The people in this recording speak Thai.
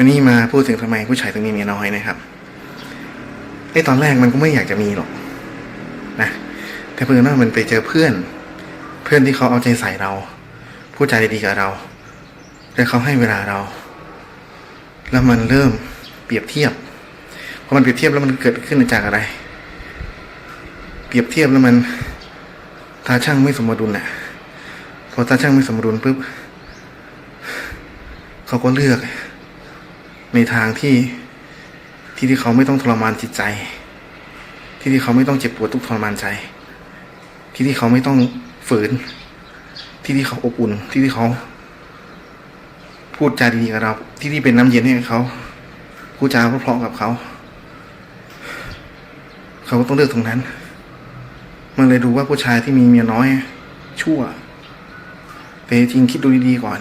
วันนี้มาพูดถึงทำไมผู้ชายถึงมีเมียน้อยนะครับไอ้ตอนแรกมันก็ไม่อยากจะมีหรอกนะแต่เพื่อนว่ามันไปเจอเพื่อน เพื่อนที่เขาเอาใจใส่เราพูดจาดีๆกับเราและเขาให้เวลาเรา แล้วมันเริ่มเปรียบเทียบพอมันเปรียบเทียบแล้วมันเกิดขึ้นจากอะไร เปรียบเทียบแล้วมันตาช่างไม่สมดุลน่ะพอตาช่างไม่สมดุลปุ๊บเขาก็เลือก ในทางที่ที่ที่เขาไม่ต้องทรมานจิตใจ ที่ที่เขาไม่ต้องเจ็บปวดทุกทรมานใจ ที่ที่เขาไม่ต้องฝืน ที่ที่เขาอบอุ่น ที่ที่เขา พูดจาดีๆกับเรา ที่ที่เป็นน้ำเย็นให้เขาพูดจาเพราะๆกับเขา เขาก็ต้องเลือกตรงนั้น มันเลยดูว่าผู้ชายที่มีเมียน้อย ชั่ว แต่จริงคิดดูดีๆก่อน